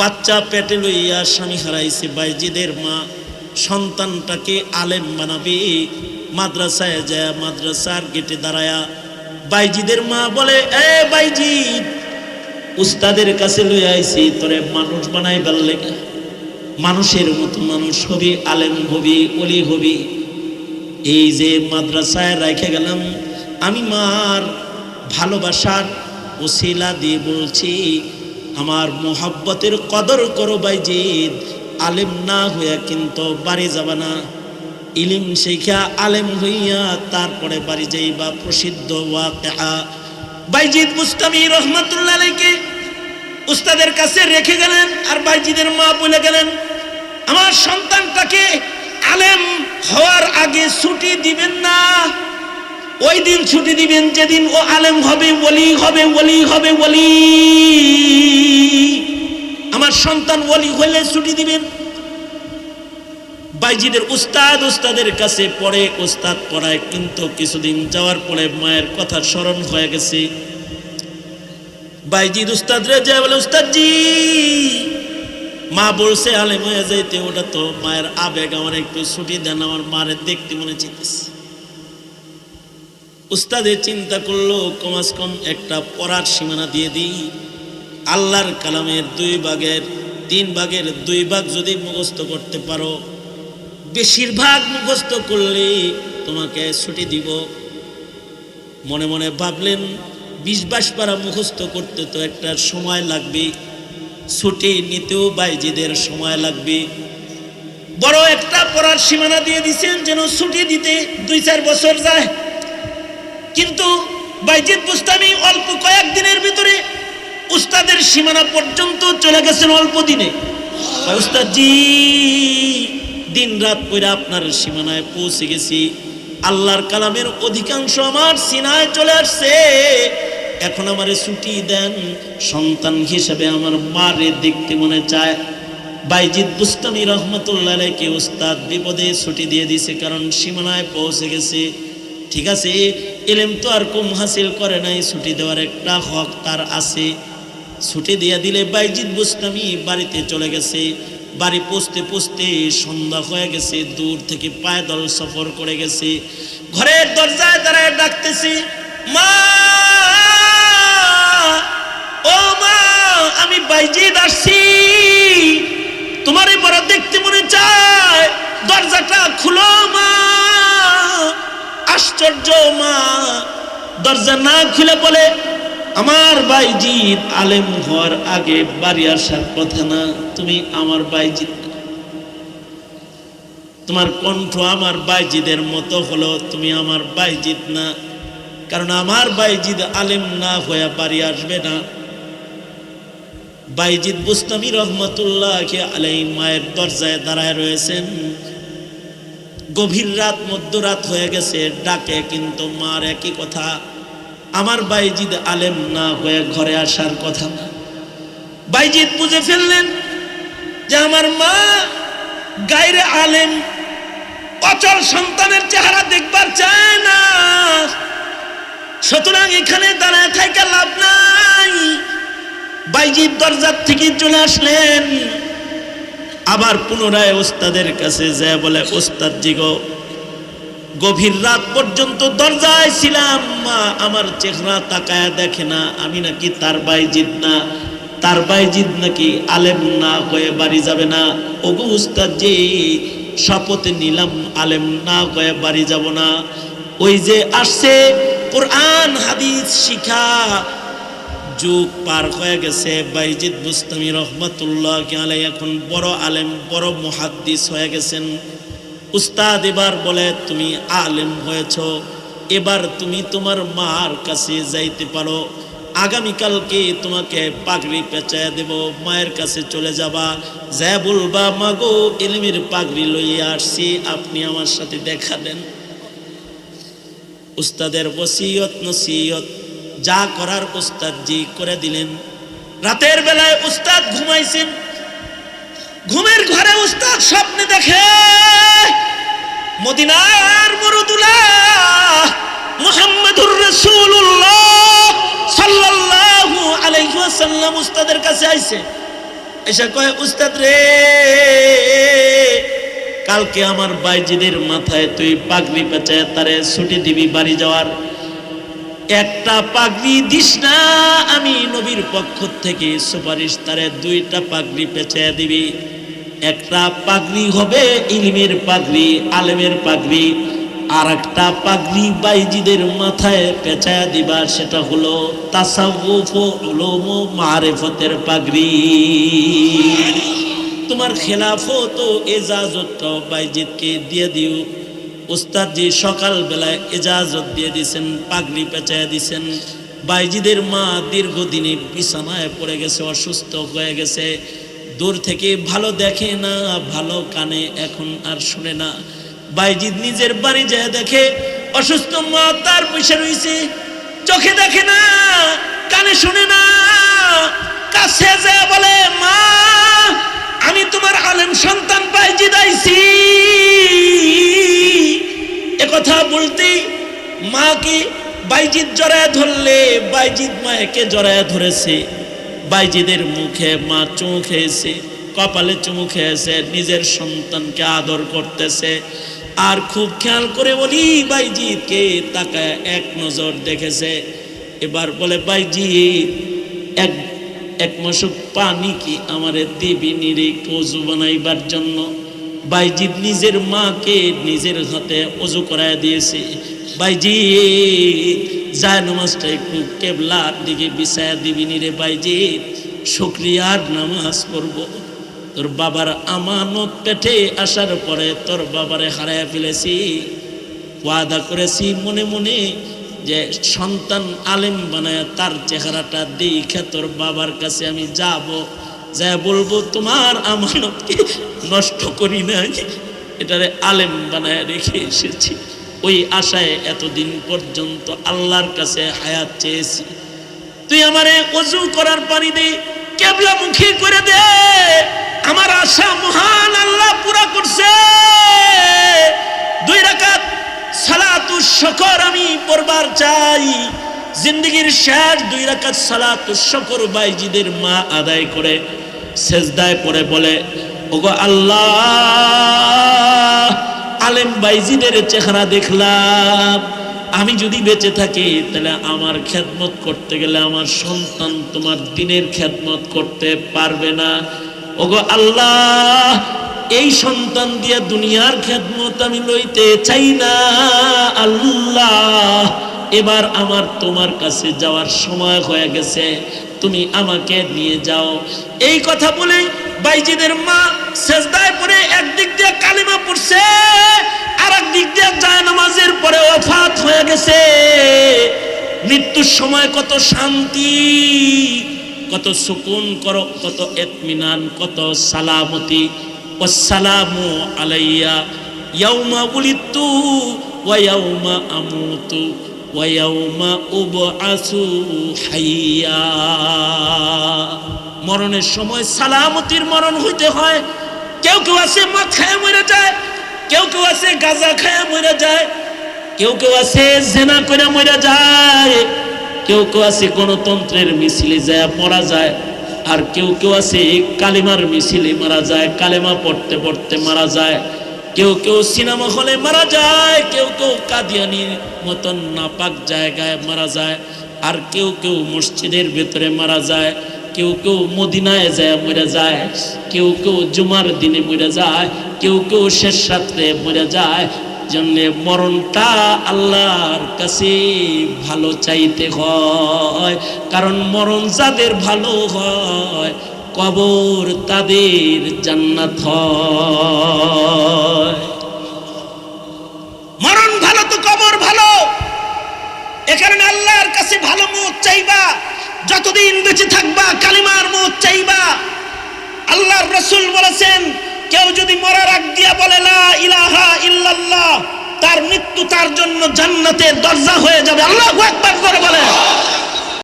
বাচ্চা পেটে লইয়া স্বামী হারাইছে, বাইজিদের মা সন্তানটাকে আলেম বানাবে। মাদ্রাসায় যায়, মাদ্রাসার গেটে দাঁড়ায়া বাইজিদের মা বলে, এ বাইজিদ, উস্তাদের কাছে লই আইছি, তোরে মানুষ বানাই বেললে মানুষের মতো মানুষ হবি, আলেম হবি অলি হবি। এই যে মাদ্রাসায় রেখে গেলাম, আমি মার ভালোবাসার ওসিলা দিয়ে বলছি আমার মোহাব্বতের কদর করো বাইজিদ। আলেম না হইয়া কিন্তু বাড়ি যাবা না। ইলিম শিখা আলেম হইয়া তারপরে বাড়ি যাইবা প্রসিদ্ধ ওয়াকিআ বাইজিদ মুস্তামি রহমাতুল্লাহ আলাইকে উস্তাদের কাছে রেখে গেলেন আর বাইজিদের মা বলে গেলেন, আমার সন্তানটাকে আলেম হওয়ার আগে ছুটি দিবেন না। ওই দিন ছুটি দিবেন, যেদিন ও আলেম হবে, ওলি হবে ওলি হবে, ওলি। আমার সন্তান ওলি হইলে ছুটি দিবেন। বাইজিদের উস্তাদ উস্তাদের কাছে পড়ে, উস্তাদ পড়ায়, কিন্তু কিছুদিন যাওয়ার পরে মায়ের কথা স্মরণ হয়ে গেছে। বাইজিদ উস্তাদ রে যায় বলে উস্তাদ জি মা বলছে আলেম হয়ে যাইতে, ওটা তো মায়ের আবেগ, আমার একটু ছুটি দেন, আমার মারে দেখতে মনে চিন্তিস উস্তাদে চিন্তা করল, কমাস কম একটা পড়ার সীমানা দিয়ে দিই। আল্লাহর কালামের দুই ভাগের, তিন ভাগের দুই ভাগ যদি মুখস্থ করতে পারো, বেশিরভাগ মুখস্থ করলে তোমাকে ছুটি দিব। মনে মনে ভাবলেন, বিশ বাইশ পারা মুখস্থ করতে তো একটা সময় লাগবে, ছুটি নিতেও বাইজিদের সময় লাগবে। বড় একটা পড়ার সীমানা দিয়ে দিছেন যেন ছুটি দিতে দুই চার বছর যায়। কিন্তু বাইজিদ বুস্তামি অল্প কয়েকদিনের ভিতরে উস্তাদের সীমানা পর্যন্ত চলে গেছেন অল্প দিনে। উস্তাদ জি দিন রাত করে আপনার সীমানায় পৌঁছে গেছি। আল্লাহর কালামের অধিকাংশ আমার সিনায় চলে আসছে। এখন আমারে ছুটি দেন। সন্তান হিসেবে আমার মারে দেখতে মনে চায়। বাইজিদ বুস্তামি রহমতুল্লাহ কে উস্তাদ বিপদে ছুটি দিয়ে দিছে কারণ সীমানায় পৌঁছে গেছে। ঠিক আছে এলেম তো আর কম হাসিল করে নাই, ছুটি দেওয়ার একটা হক তার আছে। ছুটি দিয়ে দিলে বাইজিদ বুস্তামি বাড়িতে চলে গেছে। বাড়ি পৌঁছতে পৌঁছতে সন্ধ্যা হয়ে গেছে, দূর থেকে পায়দল সফর করে গেছে। ঘরের দরজায় দাঁড়ায় ডাকতেছি, মা, ও মা, আমি বাইজিদ আসছি। তোমারই বড় দেখতে মনে চায়, দরজাটা খুলো মা। আশ্চর্য, মা। দরজা না খুলে বলে, আমার বাইজিৎ আলেম হওয়ার আগে বাড়ি আসার কথা না, তুমি আমার বাইজিৎ তোমার কণ্ঠ আমার বাইজিদের মতো হলো, তুমি আমার বাইজিৎ না। কারণ আমার বাইজিদ আলেম না হয়ে বাড়ি আসবে না। বাইজিদ বুস্তামি রহমতুল্লাহকে আলাই মায়ের দরজায় দাঁড়ায় রয়েছেন। গভীর রাত, মধ্যরাত হয়ে গেছে, ডাকে কিন্তু মার একই কথা। আমার বাইজিদ আলেম না হয়ে ঘরে আসার কথা। না বাইজিদ বুঝে ফেললেন যে আমার মা গাইরে আলেম, অচল সন্তানের চেহারা দেখবার চায় না। সুতরাং এখানে দাঁড়ায় থাকা লাভ নাই। বাইজিদ দরজার থেকে চলে আসলেন। আবার পুনরায় ওস্তাদের কাছে যায়, বলে, ওস্তাদ জিগো গভীর রাত পর্যন্ত দরজায় ছিলাম, মা, আমার চেহারা তাকায় দেখে না, আমি নাকি তার বাইজিদ না, তার বাইজিদ নাকি আলেম না হয়ে বাড়ি যাবে না। ওগো উস্তাদ জি, শপথ নিলাম, আলেম না হয়ে বাড়ি যাব না। ওই যে আসছে কোরআন, হাদিস শিখা যুগ পার হয়ে গেছে। বাইজিদ বুস্তামি রহমতুল্লাহ আলাই এখন বড় আলেম, বড় মুহাদ্দিস হয়ে গেছেন। উস্তাদ এবার বলে, তুমি আলেম হয়েছ। এবার তুমি তোমার মার কাছে যাইতে পারো। আগামীকালকে তোমাকে পাগড়ি পেঁচায় দেব, মায়ের কাছে চলে যাবা। যা বলবা, মাগো, এলিমের পাগড়ি লইয়া আসছি, আপনি আমার সাথে দেখা দেন। উস্তাদের ওসিয়ত, নসিয়ত যা করার উস্তাদ জি করে দিলেন। রাতের বেলায় উস্তাদ ঘুমাইছেন। ঘুমের ঘরে উস্তাদ স্বপ্নে দেখে, মদিনার মরুদুল্লাহ মুহাম্মদুর রাসূলুল্লাহ সাল্লাল্লাহু আলাইহি ওয়াসাল্লাম উস্তাদের কাছে আইছে। এসে কয়, উস্তাদ রে, কালকে আমার বাইজিদের মাথায় তুই পাগড়ি পেঁচায় তারে ছুটি দিবি বাড়ি যাওয়ার। একটা পাগড়ি দিস না, আমি নবীর পক্ষ থেকে সুপারিশ তারে দুইটা পাগড়ি পেঁচায় দিবি। একটা পাগড়ি হবে ইলমের পাগড়ি, আলেমের পাগড়ি, আর একটা পাগড়ি বাইজিদের মাথায় পেঁচায় দিবা, সেটা হলো তাসাউফ মারেফতের পাগড়ি। তোমার খেলাফত এজাজতটাও বাইজিদকে দিয়ে দিও। ওস্তাদজি সকালবেলায় এজাজত দিয়ে দিছেন, পাগড়ি পেঁচায় দিছেন। বাইজিদের মা দীর্ঘদিনে বিছানায় পড়ে গেছে, অসুস্থ হয়ে গেছে। দূর থেকে ভালো দেখে না, ভালো কানে এখন আর শুনে না। বাইজিদ নিজের বাড়ি যায় দেখে, অসুস্থ মা তার পয়সা রয়েছে, চোখে দেখে না, কানে শুনে না। কাছে যায় বলে, মা, আমি তোমার আলেম সন্তান, বাইজিদ মাকে বাইজিৎ জড়ায় ধরলে বাইজিৎ মাকে জড়ায় ধরেছে। বাইজিদের মুখে মা চুমু খেয়েছে, কপালে চুমু খেয়েছে, নিজের সন্তানকে আদর করতেছে। আর খুব খেয়াল করে বলি বাইজিৎকে তাকায় এক নজর দেখেছে। এবার বলে বাইজিৎ এক এক মশক পানি কি আমারে দিবি নিরে কজু বানাইবার জন্য? বাইজিৎ নিজের মাকে নিজের হাতে অজু করায় দিয়েছে। বাইজিৎ যায় নামাজটা একটু কেবলার দিকে বিছায়া দিবি নিরে বাইজি। শুক্রিয়ার নামাজ পড়ব। তোর বাবার আমানত পেটে আসার পরে তোর বাবারে হারায় ফেলেছি। ওয়াদা করেছি মনে মনে যে সন্তান আলেম বানায় তার চেহারাটা দেখে তোর বাবার কাছে আমি যাব। যা বলব তোমার আমানতকে নষ্ট করি নাই। এটারে আলেম বানায় রেখে এসেছি। ওই আশায় এতদিন পর্যন্ত আল্লাহর কাছে হায়াত চেয়েছি। তুই আমারে অজু করার পানি দে, কেবলা মুখী করে দে। আমার আশা মহান আল্লাহ পুরা করছে। দুই রাকাত সালাতু শকর আমি পড়বার চাই। জিন্দগির শেষ দুই রাকাত সালাতু শকর বাইজিদের মা আদায় করে, সেজদায় পড়ে বলে, ওগো আল্লাহ! বাইজিদের চেহারা দেখলাম। আমি যদি বেঁচে থাকি, তাহলে আমার খেদমত করতে গেলে আমার সন্তান তোমার দিনের খেদমত করতে পারবে না। ওগো আল্লাহ, এই সন্তান দিয়া দুনিয়ার খেদমত আমি লইতে চাই না। আল্লাহ, এবার আমার তোমার কাছে যাওয়ার সময় হয়ে গেছে। তুমি আমাকে নিয়ে যাও। এই কথা বলে বাইজিদের মা সেজদায় পরে একদিক দিয়ে কালিমা পড়ছে আর একদিক দিয়ে যায় নামাজের পরে ওফাত হয়ে গেছে। মৃত্যুর সময় কত শান্তি, কত সুকুন করো, কত এতমিনান, কত সালামতি। ওয়াসসালামু আলাইয়া, ইয়াউমা উলিতু ওয়া ইয়াউমা আমুতু। ওয়া ইয়াউমা উবআসু হাইয়া মরণের সময় সালামতির মরণ হইতে হয়। কেউ কেউ আছে মদ খায় মরে যায়, কেউ কেউ আছে গাঁজা খায় মরে যায়, কেউ কেউ আছে জেনা করে মরে যায়, কেউ কেউ আছে গণতন্ত্রের মিছিলে যায়, মরা যায়, আর কেউ কেউ আছে কালিমার মিছিলে মারা যায়, কালেমা পড়তে পড়তে মারা যায়। কেউ কেউ সিনেমা হলে মারা যায়, কেউ কেউ কাদিয়ানির মতন নাপাক জায়গায় মারা যায়, আর কেউ কেউ মসজিদের ভেতরে মারা যায়, কেউ কেউ মদিনায় যায়, মরে যায়, কেউ কেউ জুমার দিনে মরে যায়, কেউ কেউ শেষ রাত্রে মরে যায়। জন্যে মরণটা আল্লাহর কাছে ভালো চাইতে হয়, কারণ মরণ যাদের ভালো হয় কবর তাদের জান্নাত মরণ ভালো তো কবর ভালো। এখানে আল্লাহর কাছে ভালো মত চাইবা, যতদিন বেঁচে থাকবা, কালিমার মত চাইবা। আল্লাহর রসুল বলেছেন, কেউ যদি মরার আগ দিয়া বলে, লা ইলাহা ইল্লাল্লাহ তার মৃত্যু তার জন্য জান্নাতের দরজা হয়ে যাবে। আল্লাহ আকবার করে বলে